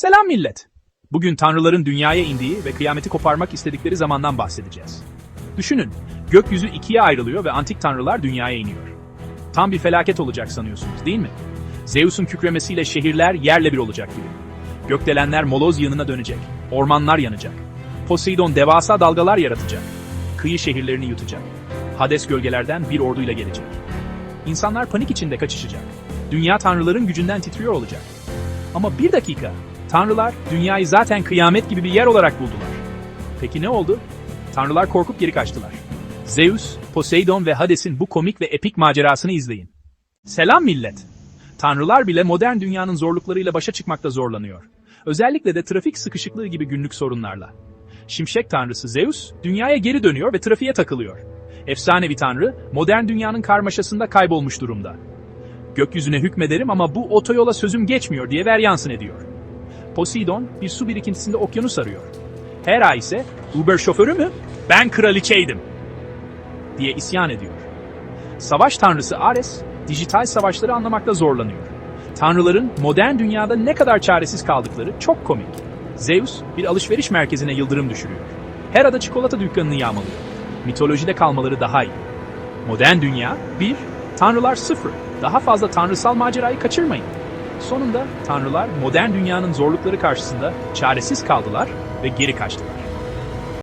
Selam millet. Bugün tanrıların dünyaya indiği ve kıyameti koparmak istedikleri zamandan bahsedeceğiz. Düşünün, gökyüzü ikiye ayrılıyor ve antik tanrılar dünyaya iniyor. Tam bir felaket olacak sanıyorsunuz değil mi? Zeus'un kükremesiyle şehirler yerle bir olacak gibi. Gökdelenler moloz yanına dönecek, ormanlar yanacak. Poseidon devasa dalgalar yaratacak. Kıyı şehirlerini yutacak. Hades gölgelerden bir orduyla gelecek. İnsanlar panik içinde kaçışacak. Dünya tanrıların gücünden titriyor olacak. Ama bir dakika, tanrılar dünyayı zaten kıyamet gibi bir yer olarak buldular. Peki ne oldu? Tanrılar korkup geri kaçtılar. Zeus, Poseidon ve Hades'in bu komik ve epik macerasını izleyin. Selam millet. Tanrılar bile modern dünyanın zorluklarıyla başa çıkmakta zorlanıyor. Özellikle de trafik sıkışıklığı gibi günlük sorunlarla. Şimşek tanrısı Zeus, dünyaya geri dönüyor ve trafiğe takılıyor. Efsanevi tanrı, modern dünyanın karmaşasında kaybolmuş durumda. Gökyüzüne hükmederim ama bu otoyola sözüm geçmiyor diye veryansın ediyor. Poseidon bir su birikintisinde okyanus arıyor. Hera ise Uber şoförü mü? Ben kraliçeydim diye isyan ediyor. Savaş tanrısı Ares, dijital savaşları anlamakta zorlanıyor. Tanrıların modern dünyada ne kadar çaresiz kaldıkları çok komik. Zeus bir alışveriş merkezine yıldırım düşürüyor. Hera'da çikolata dükkanını yağmalıyor. Mitolojide kalmaları daha iyi. Modern dünya 1, tanrılar 0. Daha fazla tanrısal macerayı kaçırmayın. Sonunda tanrılar modern dünyanın zorlukları karşısında çaresiz kaldılar ve geri kaçtılar.